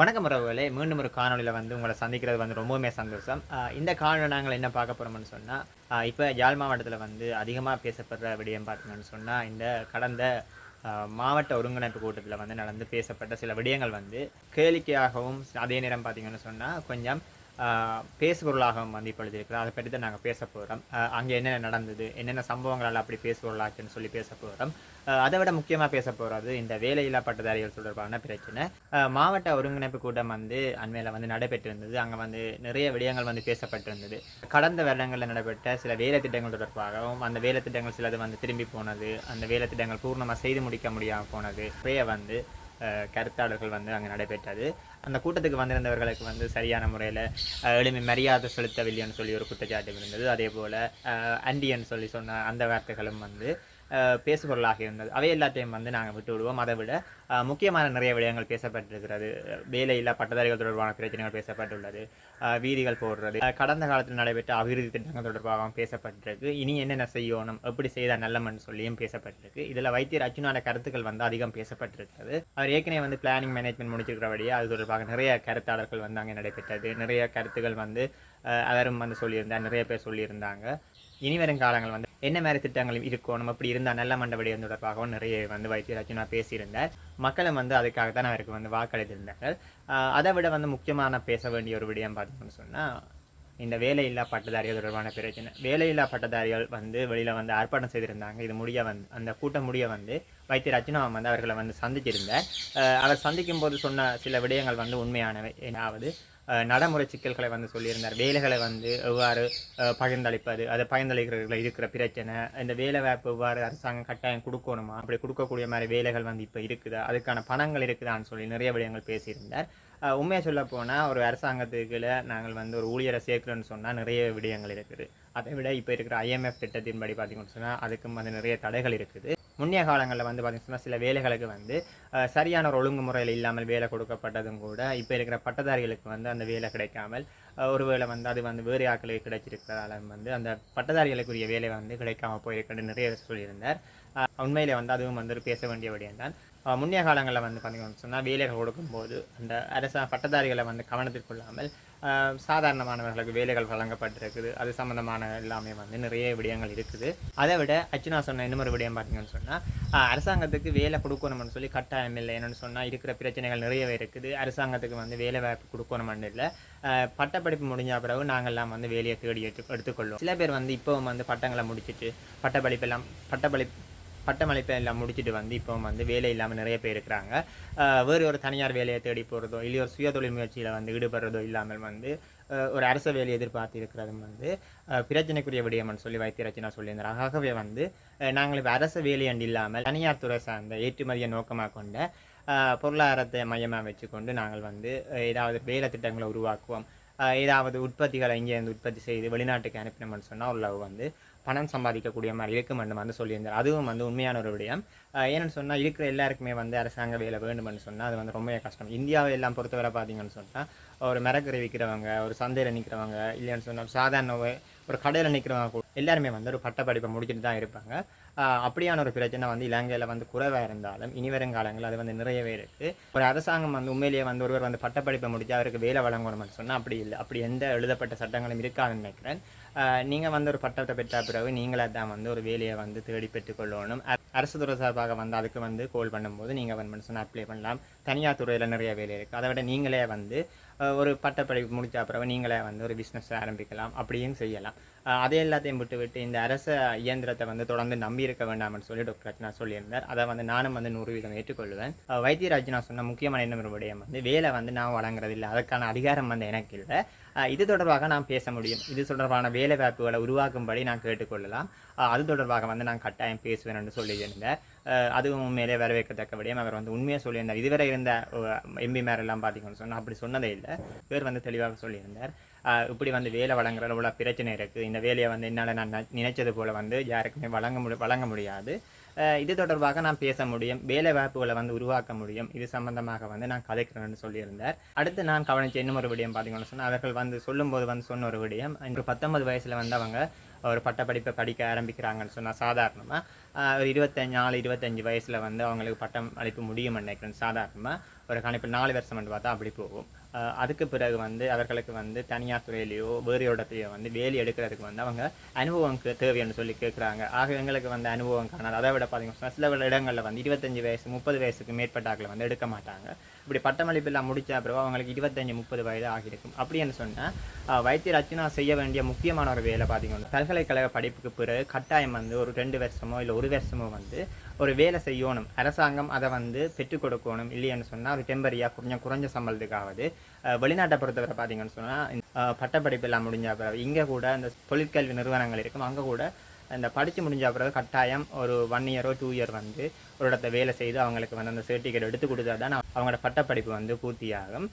வணக்கம் உறவுகளே. மீண்டும் ஒரு காணொலியில் வந்து உங்களை சந்திக்கிறது வந்து ரொம்பவுமே சந்தோஷம். இந்த காணொலி நாங்கள் என்ன பார்க்க போகிறோம்னு சொன்னால் இப்போ யாழ் மாவட்டத்தில் வந்து அதிகமாக பேசப்படுற விடயம் பார்த்தீங்கன்னு சொன்னால் இந்த கடந்த மாவட்ட ஒருங்கிணைப்பு கூட்டத்தில் வந்து நடந்து பேசப்பட்ட சில விடயங்கள் வந்து கேளிக்கையாகவும் அதே நேரம் பார்த்தீங்கன்னு சொன்னால் கொஞ்சம் ஆஹ் பேசுபொருளாகவும் வந்து இப்பொழுது இருக்குது அதை பற்றி தான் நாங்கள் பேச போகிறோம் அங்கே என்னென்ன நடந்தது என்னென்ன சம்பவங்களால் அப்படி பேசுபொருளாச்சுன்னு சொல்லி பேச போகிறோம் அதை விட முக்கியமாக பேச போகிறது இந்த வேலையில்லா பட்டதாரிகள் தொடர்பான பிரச்சனை. மாவட்ட ஒருங்கிணைப்பு கூட்டம் வந்து அண்மையில் வந்து நடைபெற்றிருந்தது. அங்கே வந்து நிறைய விடயங்கள் வந்து பேசப்பட்டிருந்தது. கடந்த வருடங்களில் நடைபெற்ற சில வேலை திட்டங்கள் தொடர்பாகவும் அந்த வேலை திட்டங்கள் சிலது வந்து திரும்பி போனது அந்த வேலை திட்டங்கள் பூர்ணமாக செய்து முடிக்க முடியாமல் போனது நிறைய வந்து கருத்தாளர்கள் வந்து அங்கே நடைபெற்றது. அந்த கூட்டத்துக்கு வந்திருந்தவர்களுக்கு வந்து சரியான முறையில் எளிமை மரியாதை செலுத்தவில்லைன்னு சொல்லி ஒரு குற்றச்சாட்டு இருந்தது. அதே போல் அண்டியன்னு சொல்லி சொன்ன அந்த வார்த்தைகளும் வந்து பேசுபொருளாக இருந்தது. அவை எல்லாத்தையும் வந்து நாங்கள் விட்டு விடுவோம் அதை விட முக்கியமான நிறைய விடயங்கள் பேசப்பட்டிருக்கிறது. வேலையில்லா பட்டதாரிகள் தொடர்பான பிரச்சனைகள் பேசப்பட்டுள்ளது. அஹ், வீதிகள் போடுறது. கடந்த காலத்தில் நடைபெற்ற அபிவிருத்தி திட்டங்கள் தொடர்பாகவும் பேசப்பட்டிருக்கு. இனி என்னென்ன செய்யணும் எப்படி செய்தால் நல்லமன்னு சொல்லியும் பேசப்பட்டிருக்கு. இதில் வைத்தியர் அர்ஜுனான கருத்துக்கள் வந்து அதிகம் பேசப்பட்டிருக்கிறது. அவர் ஏற்கனவே வந்து பிளானிங் மேனேஜ்மெண்ட் முடிச்சிருக்கிறபடியே அது தொடர்பாக நிறைய கருத்தாளர்கள் வந்து அங்கே நடைபெற்றது. நிறைய கருத்துக்கள் வந்து அஹ், அவரும் வந்து சொல்லியிருந்தார். நிறைய பேர் சொல்லியிருந்தாங்க. இனி வரும் காலங்கள் வந்து என்ன மாதிரி திட்டங்கள் இருக்கணும் அப்படி இருந்தால் நல்ல மண்டபடி தொடர்பாகவும் நிறைய வந்து வைத்தியராஜனா பேசியிருந்தார். மக்களும் வந்து அதுக்காக தான் அவருக்கு வந்து வாக்களித்திருந்தார்கள். அதை விட வந்து முக்கியமான பேச வேண்டிய ஒரு விடயம் பார்த்தோம்னு சொன்னால் இந்த வேலையில்லா பட்டதாரிகள் தொடர்பான பிரச்சனை. வேலையில்லா பட்டதாரிகள் வந்து வெளியில் வந்து ஆர்ப்பாட்டம் செய்திருந்தாங்க. இது முடிய வந்து அந்த கூட்டம் முடிய வந்து வைத்திய அர்ஜுனா வந்து அவர்களை வந்து சந்திச்சிருந்தார். அவர் சந்திக்கும் போது சொன்ன சில விடயங்கள் வந்து உண்மையானவை. ஏதாவது நடைமுறை சிக்கல்களை வந்து சொல்லியிருந்தார். வேலைகளை வந்து எவ்வாறு பகிர்ந்தளிப்பது அதை பகிர்ந்தளிக்கிறதுல இருக்கிற பிரச்சனை இந்த வேலை வாய்ப்பு எவ்வாறு அரசாங்கம் கட்டாயம் கொடுக்கணுமா அப்படி கொடுக்கக்கூடிய மாதிரி வேலைகள் வந்து இப்போ இருக்குதா அதுக்கான பணங்கள் இருக்குதான்னு சொல்லி நிறைய விடயங்கள் பேசியிருந்தார். உண்மையாக சொல்ல போனால் ஒரு அரசாங்கத்துக்குள்ள நாங்கள் வந்து ஒரு ஊழியரை சேர்க்கிறோன்னு சொன்னால் நிறைய விடயங்கள் இருக்குது. அதை விட இப்போ இருக்கிற ஐஎம்எஃப் திட்டத்தின்படி பார்த்தீங்கன்னு சொன்னால் அதுக்கும் வந்து நிறைய தடைகள் இருக்குது. முன்னைய காலங்களில் வந்து பார்த்திங்கன்னா சில வேலைகளுக்கு வந்து சரியான ஒரு ஒழுங்குமுறையில் இல்லாமல் வேலை கொடுக்கப்பட்டதும் கூட இப்போ இருக்கிற பட்டதாரிகளுக்கு வந்து அந்த வேலை கிடைக்காமல் ஒருவேளை வந்து அது வந்து வேறு ஆட்களுக்கு கிடைச்சிருக்கிறதால வந்து அந்த பட்டதாரிகளுக்குரிய வேலை வந்து கிடைக்காமல் போயிருக்குன்னு நிறைய சொல்லியிருந்தார். உண்மையிலே வந்து அதுவும் வந்து ஒரு பேச வேண்டிய விடயம் தான். முன்னைய காலங்களில் வந்து பார்த்திங்கன்னு சொன்னால் வேலைகள் கொடுக்கும்போது அந்த அரச பட்டதாரிகளை வந்து கவனத்தில் கொள்ளாமல் சாதாரணமானவர்களுக்கு வேலைகள் வழங்கப்பட்டிருக்குது. அது சம்மந்தமான எல்லாமே வந்து நிறைய விடயங்கள் இருக்குது. அதை விட அச்சுனா சொன்ன இன்னொரு விடயம் பார்த்தீங்கன்னு சொன்னால் அரசாங்கத்துக்கு வேலை கொடுக்கணும்னு சொல்லி கட்டாயம் இல்லை என்னென்னு சொன்னால் இருக்கிற பிரச்சனைகள் நிறையவே இருக்குது. அரசாங்கத்துக்கு வந்து வேலை வாய்ப்பு கொடுக்கணும்னு இல்லை. பட்டப்படிப்பு முடிஞ்ச பிறகு நாங்கள்லாம் வந்து வேலையை தேடி எடுத்து எடுத்துக்கொள்வோம். சில பேர் வந்து இப்போவும் வந்து பட்டங்களை முடிச்சுட்டு பட்டப்படிப்பெல்லாம் பட்டப்படிப்பு பட்டமளிப்பை எல்லாம் முடிச்சுட்டு வந்து இப்போ வந்து வேலை இல்லாமல் நிறைய பேர் இருக்கிறாங்க. வேறு ஒரு தனியார் வேலையை தேடி போகிறதோ இல்லை ஒரு சுயதொழில் முயற்சியில் வந்து ஈடுபடுறதோ இல்லாமல் வந்து ஒரு அரச வேலை எதிர்பார்த்து இருக்கிறதும் வந்து பிரச்சனைக்குரிய விடயம்னு சொல்லி வைத்தியரச்சனா சொல்லியிருந்தார். ஆகவே வந்து நாங்கள் இப்போ அரச வேலையண்டு இல்லாமல் தனியார் துறை சார்ந்த ஏற்றுமதியை நோக்கமாக கொண்ட பொருளாதாரத்தை மையமாக வச்சுக்கொண்டு நாங்கள் வந்து ஏதாவது வேலை திட்டங்களை உருவாக்குவோம். ஏதாவது உற்பத்திகளை இங்கேருந்து உற்பத்தி செய்து வெளிநாட்டுக்கு அனுப்பினோம்னு சொன்னால் உள்ள வந்து பணம் சம்பாதிக்கக்கூடிய மாதிரி இருக்குமென்னு வந்து சொல்லியிருந்தார். அதுவும் வந்து உண்மையான ஒரு விடயம். ஏன்னு சொன்னால் இருக்கிற எல்லாருக்குமே வந்து அரசாங்க வேலை வேண்டும்னு சொன்னால் அது வந்து ரொம்பவே கஷ்டம். இந்தியாவை எல்லாம் பொறுத்தவரை பார்த்தீங்கன்னு சொன்னால் ஒரு மரக்கறி விற்கிறவங்க ஒரு சந்தையில் நிற்கிறவங்க இல்லைன்னு சொன்னால் சாதாரண ஒரு- கடையில் நிற்கிறவங்க கூட எல்லாருமே வந்து ஒரு பட்டப்படிப்பை முடிச்சுட்டு தான் இருப்பாங்க. அப்படியான ஒரு பிரச்சனை வந்து இலங்கையில் வந்து குறைவாக இருந்தாலும் இனி வரும் காலங்களில் அது வந்து நிறையவே இருக்குது ஒரு அரசாங்கம் வந்து உண்மையிலேயே வந்து ஒருவர் வந்து பட்டப்படிப்பை முடித்து அவருக்கு வேலை வழங்கணும்னு சொன்னால் அப்படி இல்லை. அப்படி எந்த எழுதப்பட்ட சட்டங்களும் இருக்காதுன்னு நினைக்கிறேன். நீங்கள் வந்து ஒரு பட்டத்தை பெற்ற பிறகு நீங்களே தான் வந்து ஒரு வேலையை வந்து தேடி பெற்றுக்கொள்ளணும். அரசு துறை சார்பாக வந்து அதுக்கு வந்து கோல் பண்ணும்போது நீங்கள் வந்து சொன்னால் அப்ளை பண்ணலாம். தனியார் துறையில் நிறைய வேலை இருக்குது அதை விட நீங்களே வந்து ஒரு பட்டப்படிப்பு முடிச்ச பிறகு நீங்களே வந்து ஒரு பிஸ்னஸ் ஆரம்பிக்கலாம். அப்படியும் செய்யலாம். அதை எல்லாத்தையும் விட்டு விட்டு இந்த அரச இயந்திரத்தை வந்து தொடர்ந்து நம்பி இருக்க வேண்டாம்னு சொல்லி டாக்டர் ரச்சனா சொல்லியிருந்தார். அதை வந்து நானும் வந்து நூறு வீதம் ஏற்றுக்கொள்வேன். வைத்தியராஜனா சொன்ன முக்கியமான என்ன விடயம் வந்து வேலை வந்து நான் வழங்குறது இல்லை. அதற்கான அதிகாரம் வந்து எனக்கு இல்லை. இது தொடர்பாக நான் பேச முடியும். இது தொடர்பான வேலை வாய்ப்புகளை உருவாக்கும்படி நான் கேட்டுக்கொள்ளலாம். அது தொடர்பாக வந்து நான் கட்டாயம் பேசுவேன் என்று சொல்லியிருந்தார். அதுவும் உண்மையிலே வரவேற்கத்தக்க விடயம். அவர் வந்து உண்மையாக சொல்லியிருந்தார். இதுவரை இருந்த எம்பி மேரெல்லாம் பார்த்தீங்கன்னு சொன்னால் அப்படி சொன்னதே இல்லை. பேர் வந்து தெளிவாக சொல்லியிருந்தார். இப்படி வந்து வேலை வழங்குற உள்ள பிரச்சனை இருக்குது. இந்த வேலையை வந்து என்னால் நான் நினைச்சது போல் வந்து யாருக்குமே வழங்க முடி வழங்க முடியாது. இது தொடர்பாக நான் பேச முடியும். வேலை வாய்ப்புகளை வந்து உருவாக்க முடியும். இது சம்பந்தமாக வந்து நான் கதைக்கிறேன்னு சொல்லியிருந்தார். அடுத்து நான் கவனிச்ச இன்னும் ஒரு விடயம் பார்த்தீங்கன்னு சொன்னால் அவர்கள் வந்து சொல்லும்போது வந்து சொன்ன ஒரு விடயம். இன்று பத்தொன்பது வயசில் வந்து அவங்க ஒரு பட்டப்படிப்பை படிக்க ஆரம்பிக்கிறாங்கன்னு சொன்னால் சாதாரணமாக ஒரு இருபத்தஞ்சு நாலு இருபத்தஞ்சு வயசில் வந்து அவங்களுக்கு பட்டம் அளிப்பு முடியும் நினைக்கிறேன் சாதாரணமாக ஒரு கணிப்பு நாலு வருஷம் வந்து பார்த்தா அப்படி போகும். அதுக்கு பிறகு வந்து அவர்களுக்கு வந்து தனியார் துறையிலையோ வேறு இடத்துலையோ வந்து வேலி எடுக்கிறதுக்கு வந்து அவங்க அனுபவம் தேவைன்னு சொல்லி கேட்குறாங்க. ஆக எங்களுக்கு வந்து அனுபவம் காணாது. அதை விட பார்த்தீங்கன்னா சில இடங்களில் வந்து இருபத்தஞ்சு வயசு முப்பது வயசுக்கு மேற்பட்டாக்களை வந்து எடுக்க மாட்டாங்க. இப்படி பட்டமளிப்பெல்லாம் முடித்த பிறகு அவங்களுக்கு இருபத்தஞ்சு முப்பது வயது ஆகியிருக்கும். அப்படின்னு சொன்னால் வைத்திய ரச்சனா செய்ய வேண்டிய முக்கியமான ஒரு வேலை பார்த்தீங்கன்னா பல்கலைக்கழக படிப்புக்கு பிறகு கட்டாயம் வந்து ஒரு ரெண்டு வருஷமோ இல்லை ஒரு வருஷமோ வந்து ஒரு வேலை செய்யணும். அரசாங்கம் அதை வந்து பெற்றுக் கொடுக்கணும் இல்லைன்னு சொன்னால் ஒரு டெம்பரியாக கொஞ்சம் குறைஞ்ச சம்பளத்துக்காவது. வெளிநாட்டை பொறுத்தவரை பார்த்தீங்கன்னு சொன்னால் பட்டப்படிப்பு எல்லாம் முடிஞ்ச பிறகு இங்கே கூட இந்த தொழிற்கல்வி நிறுவனங்கள் இருக்கும். அங்கே கூட இந்த படித்து முடிஞ்ச பிறகு கட்டாயம் ஒரு ஒன் இயரோ டூ இயர் வந்து ஒரு இடத்த வேலை செய்து அவங்களுக்கு வந்து அந்த சர்டிஃபிகேட் எடுத்து கொடுத்தா தான் அவங்களோட பட்டப்படிப்பு வந்து பூர்த்தியாகும்.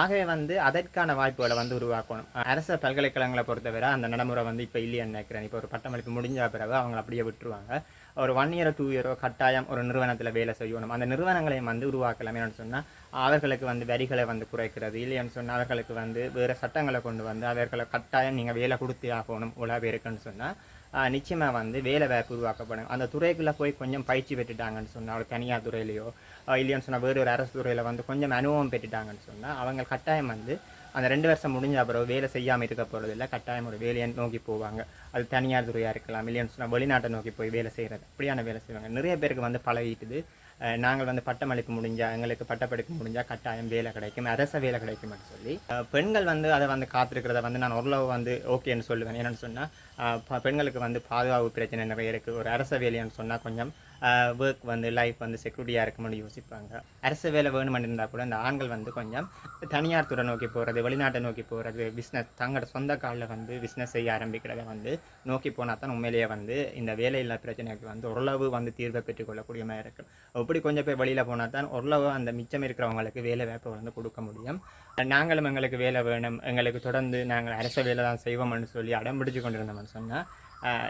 ஆகவே வந்து அதற்கான வாய்ப்புகளை வந்து உருவாக்கணும். அரசு பல்கலைக்கழகங்களை பொறுத்தவரை அந்த நடைமுறை வந்து இப்போ இல்லைன்னு நினைக்கிறேன். இப்போ ஒரு பட்டமளிப்பு முடிஞ்ச பிறகு அவங்க அப்படியே விட்டுருவாங்க. ஒரு ஒன் இயரோ டூ இயரோ கட்டாயம் ஒரு நிறுவனத்தில் வேலை செய்யணும். அந்த நிறுவனங்களையும் வந்து உருவாக்கலாம். என்னென்னு சொன்னால் அவர்களுக்கு வந்து வரிகளை வந்து குறைக்கிறது. இல்லைன்னு சொன்னால் அவர்களுக்கு வந்து வேறு சட்டங்களை கொண்டு வந்து அவர்களை கட்டாயம் நீங்கள் வேலை கொடுத்தே ஆகணும். உலக பேருக்குன்னு சொன்னால் நிச்சயமாக வந்து வேலை வாய்ப்பு உருவாக்கப்படும். அந்த துறைக்குள்ளே போய் கொஞ்சம் பயிற்சி பெற்றுட்டாங்கன்னு சொன்னால் ஒரு தனியார் துறையிலையோ அஹ் இல்லைன்னு சொன்னால் வேறு ஒரு அரசு துறையில் வந்து கொஞ்சம் அனுபவம் பெற்றுட்டாங்கன்னு சொன்னால் அவங்க கட்டாயம் வந்து அந்த ரெண்டு வருஷம் முடிஞ்ச அப்புறம் வேலை செய்யாமல் இருக்க போகிறதில்ல கட்டாயம் ஒரு வேலையை நோக்கி போவாங்க. அது தனியார் துறையாக இருக்கலாம் இல்லைன்னு சொன்னால் வெளிநாட்டை நோக்கி போய் வேலை செய்கிறது அப்படியான வேலை செய்வாங்க. நிறைய பேருக்கு வந்து பழகிட்டுது நாங்கள் வந்து பட்டம் அளிப்பு முடிஞ்சா எங்களுக்கு பட்டப்படிப்பு முடிஞ்சால் கட்டாயம் வேலை கிடைக்கும் அரச வேலை கிடைக்கும்னு சொல்லி. பெண்கள் வந்து அதை வந்து காத்திருக்கிறத வந்து நான் ஓரளவு வந்து ஓகேன்னு சொல்லுவேன். என்னென்னு சொன்னால் பெண்களுக்கு வந்து பாதுகாப்பு பிரச்சனை நிறைய இருக்குது ஒரு அரச வேலைன்னு சொன்னால் கொஞ்சம் ஒர்க் வந்து லைஃப் வந்து செக்யூரிட்டியாக இருக்கும்னு யோசிப்பாங்க. அரசு வேலை வேணுமென்னு இருந்தால் கூட இந்த ஆண்கள் வந்து கொஞ்சம் தனியார் துறை நோக்கி போகிறது வெளிநாட்டை நோக்கி போகிறது பிஸ்னஸ் தங்களோட சொந்த காலில் வந்து பிஸ்னஸ் செய்ய ஆரம்பிக்கிறத வந்து நோக்கி போனால் தான் உண்மையிலேயே வந்து இந்த வேலையில்லா பிரச்சனைக்கு வந்து ஓரளவு வந்து தீர்வை பெற்றுக்கொள்ளக்கூடிய மாதிரி இருக்கும். அப்படி கொஞ்சம் பேர் வெளியில் போனால் தான் ஓரளவு அந்த மிச்சம் இருக்கிறவங்களுக்கு வேலை வாய்ப்பை வந்து கொடுக்க முடியும். நாங்களும் எங்களுக்கு வேலை வேணும். எங்களுக்கு தொடர்ந்து நாங்கள் அரச வேலை தான் செய்வோம்னு சொல்லி அடம் பிடிச்சு கொண்டிருந்தோம்னு சொன்னால்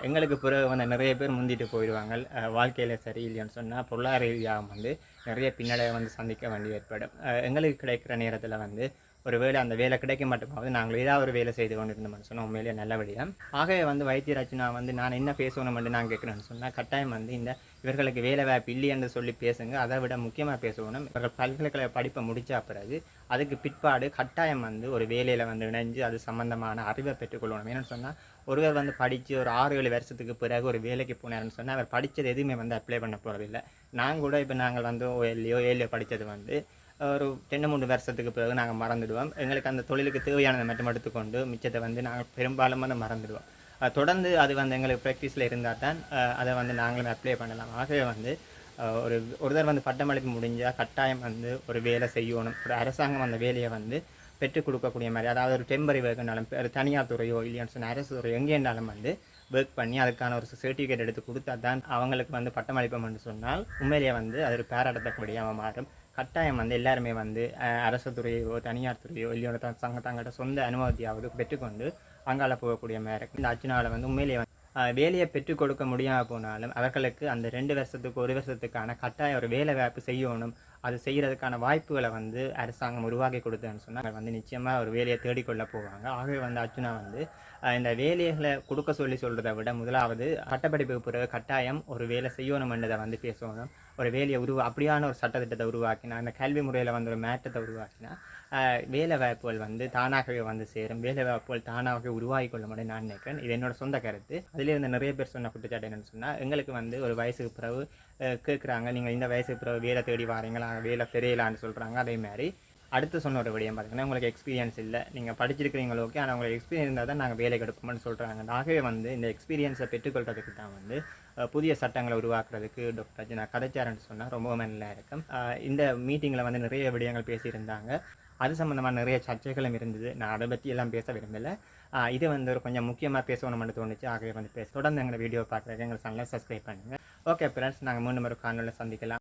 எங்களுக்கு பிறகு வந்து நிறைய பேர் முந்திட்டு போயிடுவாங்க. வாழ்க்கையில் சரியில்லைன்னு சொன்னால் பொருளாதார ரீதியாக வந்து நிறைய பின்னடைவை வந்து சந்திக்க வேண்டி ஏற்படும். எங்களுக்கு கிடைக்கிற நேரத்தில் வந்து ஒரு வேலை அந்த வேலை கிடைக்க மாட்டோமாவது நாங்கள் ஏதாவது ஒரு வேலை செய்து கொண்டு இருந்தோம்னு சொன்னால் உண்மையிலேயே நல்லபடியாக ஆகவே வந்து வைத்தியராஜனா வந்து நான் என்ன பேசணும்னு நான் கேட்குறேன்னு சொன்னால் கட்டாயம் வந்து இந்த இவர்களுக்கு வேலை வாய்ப்பு இல்லை என்று சொல்லி பேசுங்க அதை விட முக்கியமாக பேசணும். இவர்கள் பல்கலைக்கழக படிப்பை முடித்தா பிறகு அதுக்கு பிற்பாடு கட்டாயம் வந்து ஒரு வேலையில் வந்து இணைஞ்சு அது சம்மந்தமான அறிவை பெற்றுக்கொள்ளணும். ஏன்னு சொன்னால் ஒருவர் வந்து படித்து ஒரு ஆறு ஏழு வருஷத்துக்கு பிறகு ஒரு வேலைக்கு போனார்னு சொன்னால் அவர் படித்தது எதுவுமே வந்து அப்ளை பண்ண போகிறதில்ல நாங்கள் கூட இப்போ நாங்கள் வந்து ஓஎல்லையோ ஏழியோ படித்தது வந்து ஒரு ரெண்டு மூணு வருஷத்துக்கு பிறகு நாங்கள் மறந்துடுவோம். எங்களுக்கு அந்த தொழிலுக்கு தேவையானதை மட்டும் எடுத்துக்கொண்டு மிச்சத்தை வந்து நாங்கள் பெரும்பாலும் வந்து மறந்துடுவோம். தொடர்ந்து அது வந்து எங்களுக்கு ப்ராக்டிஸில் இருந்தால் தான் அதை வந்து நாங்களும் அப்ளை பண்ணலாம். ஆகவே வந்து ஒரு ஒருத்தர் வந்து பட்டமளிப்பு முடிஞ்சால் கட்டாயம் வந்து ஒரு வேலை செய்யணும். ஒரு அரசாங்கம் அந்த வேலையை வந்து பெற்றுக் கொடுக்கக்கூடிய மாதிரி அதாவது ஒரு டெம்பரரி ஒர்க்குனாலும் தனியார் துறையோ இல்லைன்னு சொன்ன அரசு துறையோ எங்கேனாலும் இருந்தாலும் வந்து ஒர்க் பண்ணி அதுக்கான ஒரு சர்டிஃபிகேட் எடுத்து கொடுத்தா தான் அவங்களுக்கு வந்து பட்டமளிப்பம்னு சொன்னால் உண்மையிலேயே வந்து அது ஒரு பேராடத்தக்கூடியமாக மாறும். கட்டாயம் வந்து எல்லாருமே வந்து அரசு துறையோ தனியார் துறையோ இல்லையோட தான் சங்க தங்களோட சொந்த அனுமதியாவது பெற்றுக்கொண்டு அங்கால போகக்கூடிய மேரக்கு இந்த அச்சுனால வந்து உண்மையிலேயே வந்து, வேலையை பெற்றுக் கொடுக்க முடியாமல் போனாலும் அவர்களுக்கு அந்த ரெண்டு வருஷத்துக்கு ஒரு வருஷத்துக்கான கட்டாய ஒரு வேலை வாய்ப்பு செய்யணும். அது செய்கிறதுக்கான வாய்ப்புகளை வந்து அரசாங்கம் உருவாக்கி கொடுத்தேன்னு சொன்னால் வந்து நிச்சயமாக ஒரு வேலையை தேடிக்கொள்ள போவாங்க. ஆகவே வந்து அர்ஜுனா வந்து இந்த வேலைகளை கொடுக்க சொல்லி சொல்கிறத விட முதலாவது பட்டப்படிப்புக்கு பிறகு கட்டாயம் ஒரு வேலை செய்யணும்ன்றதை வந்து பேசணும். ஒரு வேலையை உருவா அப்படியான ஒரு சட்டத்திட்டத்தை உருவாக்கினா அந்த கல்வி முறையில் வந்து ஒரு மேட்டத்தை உருவாக்கினா வேலை வாய்ப்புகள் வந்து தானாகவே வந்து சேரும். வேலை வாய்ப்புகள் தானாகவே உருவாகி கொள்ள முடியும் நான் நினைக்கிறேன். இது என்னோட சொந்த கருத்து. அதிலே வந்து நிறைய பேர் சொன்ன குற்றச்சாட்டு என்னென்னு சொன்னால் எங்களுக்கு வந்து ஒரு வயசுக்கு பிறகு கேட்குறாங்க நீங்கள் இந்த வயசுக்கு பிறகு வேலை தேடி வாரீங்களா வேலை தெரியலான்னு சொல்கிறாங்க அதே மாதிரி. அடுத்து சொன்ன ஒரு விடயம் பார்த்தீங்கன்னா உங்களுக்கு எக்ஸ்பீரியன்ஸ் இல்லை. நீங்கள் படிச்சிருக்கிறீங்களோ ஓகே ஆனால் உங்களுக்கு எக்ஸ்பீரியன்ஸ் இருந்தால் தான் நாங்கள் வேலை எடுப்போம்னு சொல்கிறாங்க ஆகவே வந்து இந்த எக்ஸ்பீரியன்ஸை பெற்றுக்கொள்கிறதுக்கு தான் வந்து புதிய சட்டங்களை உருவாக்குறதுக்கு டாக்டர் ரஜினா கதைச்சாரன்னு சொன்னால் ரொம்பவும் நல்லா இருக்கும். இந்த மீட்டிங்கில் வந்து நிறைய விடயங்கள் பேசியிருந்தாங்க. அது சம்மந்தமாக நிறைய சர்ச்சைகளும் இருந்தது. நான் அதை பற்றி எல்லாம் பேச விரும்பலை. இது வந்து ஒரு கொஞ்சம் முக்கியமாக பேசணும்னு தோணுச்சு. ஆகவே வந்து பேச தொடர்ந்து எங்களை வீடியோ பார்க்குறதுக்கு எங்களை சேனலை சப்ஸ்கிரைப் பண்ணுங்கள் ஓகே ஃப்ரெண்ட்ஸ் நாங்கள் மூணு முறை காணொலியில் சந்திக்கலாம்.